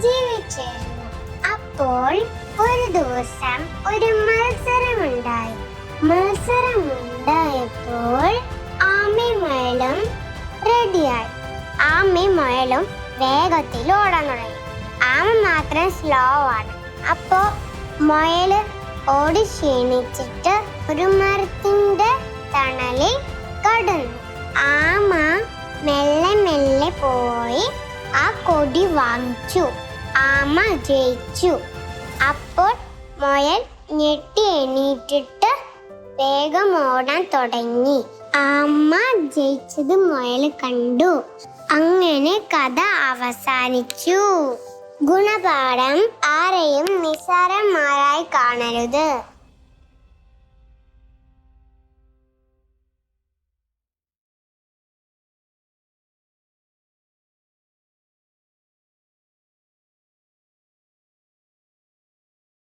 ജീവിച്ചിരുന്നു. അപ്പോൾ ഒരു ദിവസം ഒരു മത്സരമുണ്ടായി. മത്സരമുണ്ടായപ്പോൾ ആമയും മുയലും റെഡിയായി ആമയും മുയലും വേഗത്തിൽ ഓടാൻ തുടങ്ങി. ആമ മാത്രം സ്ലോ ആണ്. അപ്പോ മുയൽ ഓടി ക്ഷീണിച്ചിട്ട് ഒരു മരത്തിന്റെ തണലിൽ കടന്നു. ആമ മെല്ലെ മെല്ലെ പോയി ആ കൊടി വാങ്ങിച്ചു. ആമ ജയിച്ചു. അപ്പോൾ മുയൽ ഞെട്ടി എണീറ്റിട്ട് വേഗം ഓടാൻ തുടങ്ങി. ആമ ജയിച്ചത് മുയൽ കണ്ടു. അങ്ങനെ കഥ അവസാനിച്ചു. ഗുണപാഠം ആരെയും നിസ്സാരന്മാരായി കാണരുത്.